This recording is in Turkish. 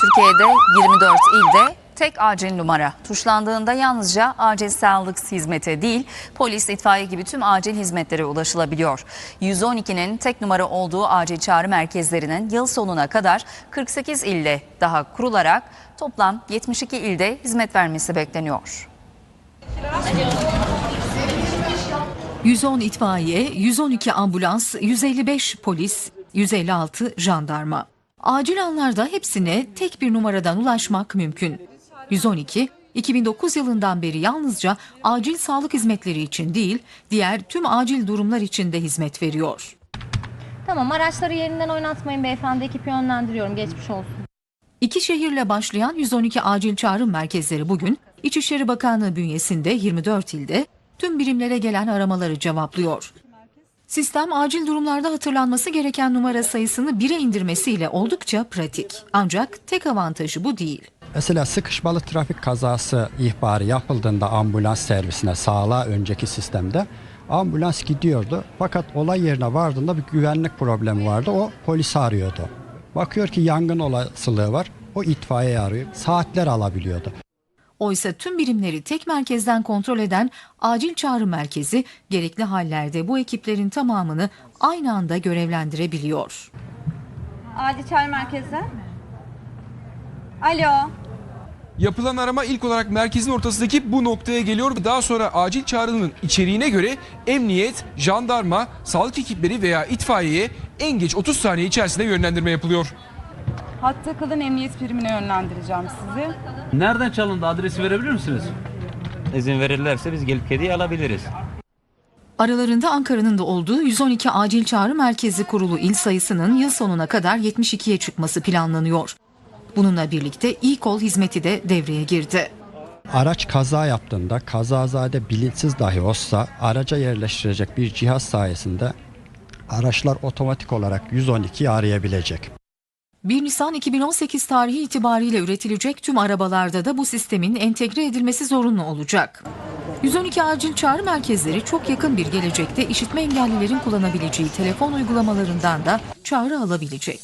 Türkiye'de 24 ilde tek acil numara. Tuşlandığında yalnızca acil sağlık hizmeti değil, polis, itfaiye gibi tüm acil hizmetlere ulaşılabiliyor. 112'nin tek numara olduğu acil çağrı merkezlerinin yıl sonuna kadar 48 ilde daha kurularak toplam 72 ilde hizmet vermesi bekleniyor. 110 itfaiye, 112 ambulans, 155 polis, 156 jandarma. Acil anlarda hepsine tek bir numaradan ulaşmak mümkün. 112, 2009 yılından beri yalnızca acil sağlık hizmetleri için değil, diğer tüm acil durumlar için de hizmet veriyor. Tamam araçları yerinden oynatmayın beyefendi ekipi yönlendiriyorum geçmiş olsun. İki şehirle başlayan 112 acil çağrım merkezleri bugün İçişleri Bakanlığı bünyesinde 24 ilde tüm birimlere gelen aramaları cevaplıyor. Sistem acil durumlarda hatırlanması gereken numara sayısını 1'e indirmesiyle oldukça pratik. Ancak tek avantajı bu değil. Mesela sıkışmalı trafik kazası ihbarı yapıldığında ambulans servisine sağlığa önceki sistemde ambulans gidiyordu. Fakat olay yerine vardığında bir güvenlik problemi vardı. O polisi arıyordu. Bakıyor ki yangın olasılığı var. O itfaiye arıyor. Saatler alabiliyordu. Oysa tüm birimleri tek merkezden kontrol eden acil çağrı merkezi gerekli hallerde bu ekiplerin tamamını aynı anda görevlendirebiliyor. Acil çağrı merkezi. Alo. Yapılan arama ilk olarak merkezin ortasındaki bu noktaya geliyor. Daha sonra acil çağrının içeriğine göre emniyet, jandarma, sağlık ekipleri veya itfaiyeye en geç 30 saniye içerisinde yönlendirme yapılıyor. Hatta kalın emniyet birimine yönlendireceğim sizi. Nereden çalındı adresi verebilir misiniz? İzin verirlerse biz gelip kediyi alabiliriz. Aralarında Ankara'nın da olduğu 112 acil çağrı merkezi kurulu il sayısının yıl sonuna kadar 72'ye çıkması planlanıyor. Bununla birlikte e-kol hizmeti de devreye girdi. Araç kaza yaptığında kazazade bilinçsiz dahi olsa araca yerleştirecek bir cihaz sayesinde araçlar otomatik olarak 112'yi arayabilecek. 1 Nisan 2018 tarihi itibariyle üretilecek tüm arabalarda da bu sistemin entegre edilmesi zorunlu olacak. 112 acil çağrı merkezleri çok yakın bir gelecekte işitme engellilerin kullanabileceği telefon uygulamalarından da çağrı alabilecek.